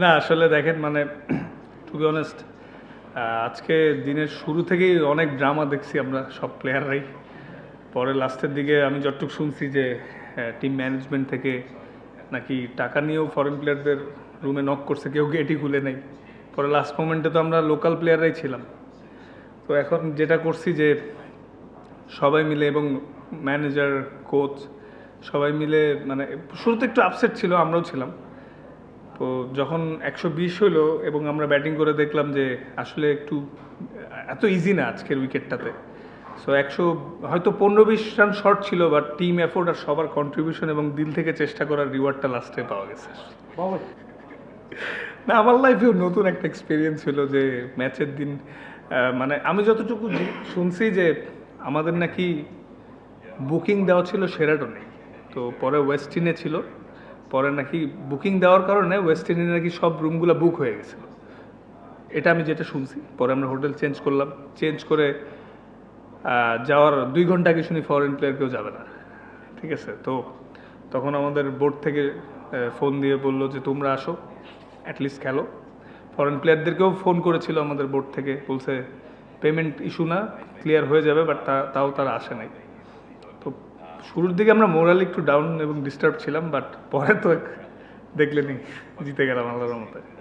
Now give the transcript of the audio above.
না, আসলে দেখেন মানে টু বি অনেস্ট আজকে দিনের শুরু থেকেই অনেক ড্রামা দেখছি আমরা সব প্লেয়াররাই পরে লাস্টের দিকে আমি যতটুকু শুনছি যে টিম ম্যানেজমেন্ট থেকে নাকি টাকা নিয়েও ফরেন প্লেয়ারদের রুমে নক করছে, কেউ গেটই খুলে নেই। পরে লাস্ট মোমেন্টে তো আমরা লোকাল প্লেয়াররাই ছিলাম। তো এখন যেটা করছি যে, সবাই মিলে এবং ম্যানেজার কোচ সবাই মিলে মানে শুরুতে একটু আপসেট ছিল, আমরাও ছিলাম। তো যখন একশো বিশ হলো এবং আমরা ব্যাটিং করে দেখলাম যে আসলে একটু এত ইজি না আজকের উইকেটটাতে। সো একশো হয়তো পনেরো বিশ রান শর্ট ছিল বাট টিম এফোর্ট আর সবার কন্ট্রিবিউশন এবং দিল থেকে চেষ্টা করার রিওয়ার্ডটা লাস্টে পাওয়া গেছে। না আমার লাইফেও নতুন একটা এক্সপিরিয়েন্স ছিল যে ম্যাচের দিন মানে আমি যতটুকু শুনছি যে আমাদের নাকি বুকিং দেওয়া ছিল সেরাটনে তো পরে ওয়েস্টিনে ছিল। পরে নাকি বুকিং দেওয়ার কারণে ওয়েস্টিনে নাকি সব রুমগুলো বুক হয়ে গেছিল। এটা আমি যেটা শুনছি, পরে আমরা হোটেল চেঞ্জ করলাম। চেঞ্জ করে যাওয়ার দুই ঘণ্টা আগে শুনি ফরেন প্লেয়ার কেউ যাবে না। ঠিক আছে? তো তখন আমাদের বোর্ড থেকে ফোন দিয়ে বলল যে, তোমরা আসো অ্যাটলিস্ট খেলো। ফরেন প্লেয়ারদেরকেও ফোন করেছিল আমাদের বোর্ড থেকে, বলছে পেমেন্ট ইস্যু না ক্লিয়ার হয়ে যাবে বাট তাও তারা আসে নাই। তো শুরুর দিকে আমরা মোরালি একটু ডাউন এবং ডিস্টার্ব ছিলাম বাট পরে তো দেখলেনি জিতে গেলাম আল্লাহর মতে